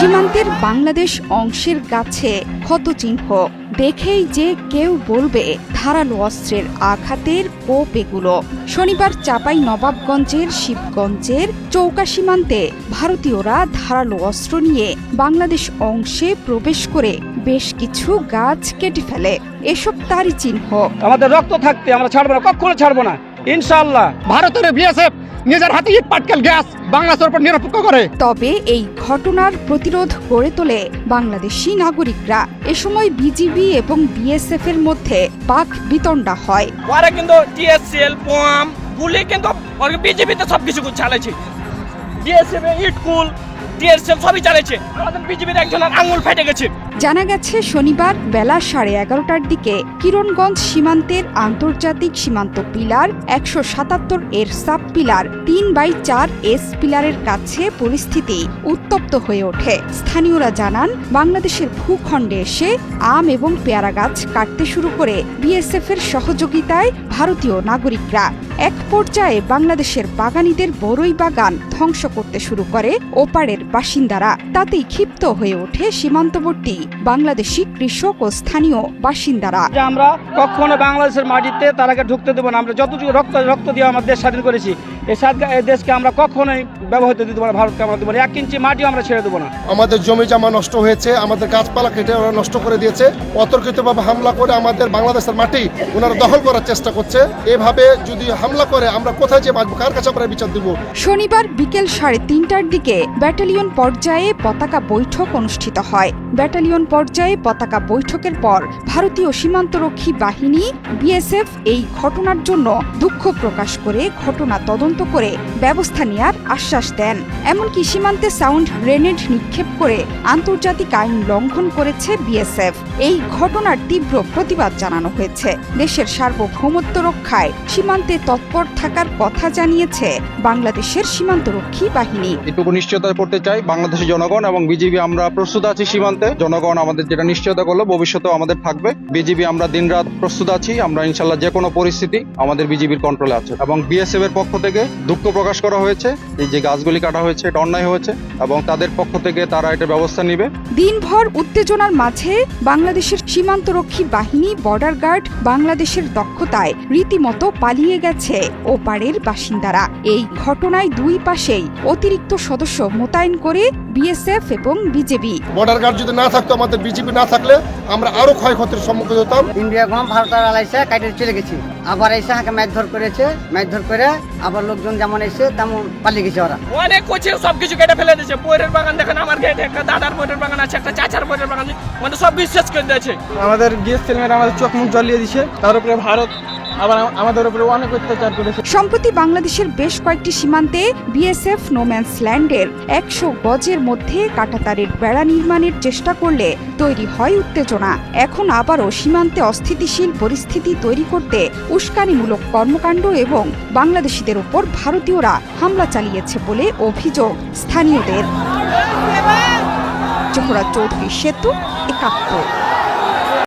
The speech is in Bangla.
সীমান্তের বাংলাদেশ অংশের গাছে ক্ষতচিহ্ন। দেখেই যে কেউ বলবে ধারালো অস্ত্রের আঘাতের কোপ এগুলো শনিবার চাপাই নবাবগঞ্জের শিবগঞ্জের চৌকা সীমান্তে ভারতীয়রা ধারালো অস্ত্র নিয়ে বাংলাদেশ অংশে প্রবেশ করে বেশ কিছু গাছ কেটে ফেলে। এসব তারই চিহ্ন। আমাদের রক্ত থাকতে আমরা ছাড়বো না কখনো ছাড়বো না। ইনশাআল্লাহ। ভারতের বিএসএফ নিজের হাতে ইট পাটকেল গ্যাস বাংলাদেশের উপর নিরপেক্ষ করে। তবে এই ঘটনার প্রতিরোধ গড়ে তোলে বাংলাদেশি নাগরিকরা। এ সময় বিজিবি এবং বিএসএফ এর মধ্যে বাঘ বিতণ্ডা হয়। ওরা কিন্তু টিএসসিএল পোয়াম গুলি কিন্তু বিজেপিতে সব কিছু চালাইছে। বিএসএফ ইটকুল টিএসএল সবই চালাইছে। আমাদের বিজেপির একজনের আঙুল ফেটে গেছে। জানা গেছে, শনিবার বেলা সাড়ে এগারোটার দিকে কিরণগঞ্জ সীমান্তের আন্তর্জাতিক সীমান্ত পিলার একশো সাতাত্তর এর সাব পিলার তিন বাই চার এস পিলারের কাছে পরিস্থিতি উত্তপ্ত হয়ে ওঠে। স্থানীয়রা জানান, বাংলাদেশের ভূখণ্ডে এসে আম এবং পেয়ারা গাছ কাটতে শুরু করে বিএসএফ এর সহযোগিতায় ভারতীয় নাগরিকরা। এক পর্যায়ে বাংলাদেশের বাগানীদের বড়ই বাগান ধ্বংস করতে শুরু করে ওপারের বাসিন্দারা। তাতেই ক্ষিপ্ত হয়ে ওঠে সীমান্তবর্তী বাংলাদেশি কৃষক ও স্থানীয় বাসিন্দারা। আমরা কখনো বাংলাদেশের মাটিতে তারাকে ঢুকতে দেবো না। আমরা যতটুকু রক্ত রক্ত দিয়ে আমাদের স্বাধীন করেছি এই দেশকে আমরা কখনোই ব্যবহৃত দিতে পারব না, ভারতকে আমরা দেবো এক ইঞ্চি মাটিও আমরা ছেড়ে দেবো না। আমাদের জমি জামা নষ্ট হয়েছে আমাদের গাছপালা কেটে ওরা নষ্ট করে দিয়েছে। অতর্কিতভাবে হামলা করে আমাদের বাংলাদেশের মাটি ওনারা দখল করার চেষ্টা করছে। এভাবে যদি হামলা করে আমরা কোথায় যে বাঁচবো কার কাছে আমরা বিচার দিব? শনিবার বিকেল সাড়ে তিনটার দিকে ব্যাটালিয়ন পর্যায়ে পতাকা বৈঠক অনুষ্ঠিত হয়। ব্যাটালিয়ন পর্যায়ে পতাকা বৈঠকের পর ভারতীয় সীমান্তরক্ষী বাহিনী বিএসএফ এই ঘটনার জন্য দুঃখ প্রকাশ করে ঘটনা তদন্ত করে ব্যবস্থা নেয়ার আশ্বাস দেন। এমনকি সীমান্তে সাউন্ড গ্রেনেড নিক্ষেপ করে আন্তর্জাতিক আইন লঙ্ঘন করেছে বিএসএফ। এই ঘটনার তীব্র প্রতিবাদ জানানো হয়েছে। দেশের সার্বভৌমত্ব রক্ষায় সীমান্তে তৎপর থাকার কথা জানিয়েছে বাংলাদেশের সীমান্তরক্ষী বাহিনী। এটুকু নিশ্চয়তা করতে চাই বাংলাদেশের জনগণ এবং বিজিবি, আমরা প্রস্তুত আছি সীমান্তে। জনগণ আমাদের যেটা নিশ্চয়তা করল, ভবিষ্যতেও আমাদের থাকবে। বিজিবি, আমরা দিনরাত প্রস্তুত আছি, আমরা ইনশাল্লাহ যে কোনো পরিস্থিতি আমাদের বিজিবির কন্ট্রোলে আছে। এবং বিএসএফ এর পক্ষ থেকে দুঃখ প্রকাশ করা হয়েছে, এই যে গাছগুলি কাটা হয়েছে, এটা অন্যায় হয়েছে এবং তাদের পক্ষ থেকে তারা এটা ব্যবস্থা নেবে। দিনভর উত্তেজনার মাঝে বাংলাদেশের সীমান্তরক্ষী বাহিনী বর্ডার গার্ড বাংলাদেশের দক্ষতায় রীতিমতো পালিয়ে গেছে ওপারের বাসিন্দারা। এই ঘটনায় দুই পাশেই অতিরিক্ত সদস্য মোতায়েন করে বিএসএফ এবং বিজেপি। বর্ডার গার্ড যদি না থাকতো আমাদের বিজেপি না থাকলে আমরা আরও ক্ষয়ক্ষতির সম্মুখীন হতাম। ইন্ডিয়া গম ভারত আলাইছে কাইটে চলে গেছি। আবার এসে হাঁকে মারধর করেছে মারধর করে আবার লোকজন যেমন এসে তেমন পালিয়ে গেছে ওরা। অনেক কোচে সব কিছু কেটে ফেলে দিয়েছে। বইয়ের বাগান দেখেন, আমার গেটে একটা দাদার বইয়ের বাগান আছে, একটা চাচার বইয়ের বাগান মানে সব বিশ্বাস করে দিয়েছে। আমাদের গেস্ট ছেলেমেয়েরা আমাদের চোখ মুখ জ্বলিয়ে দিছে, তার উপরে ভারত আবার আমাদের উপরে অনেক অত্যাচার করেছে। সম্প্রতি বাংলাদেশের বেশ কয়েকটি সীমান্তে বিএসএফ নোম্যান্স ল্যান্ডের একশো গজের মধ্যে কাটাতারের বেড়া নির্মাণের চেষ্টা করলে তৈরি হয় উত্তেজনা। এখন আবারও সীমান্তে অস্থিতিশীল পরিস্থিতি তৈরি করতে উস্কানিমূলক কর্মকাণ্ড এবং বাংলাদেশিদের উপর ভারতীয়রা হামলা চালিয়েছে বলে অভিযোগ স্থানীয়দের। জোহরা চৌধুরী সেতু একাত্তর।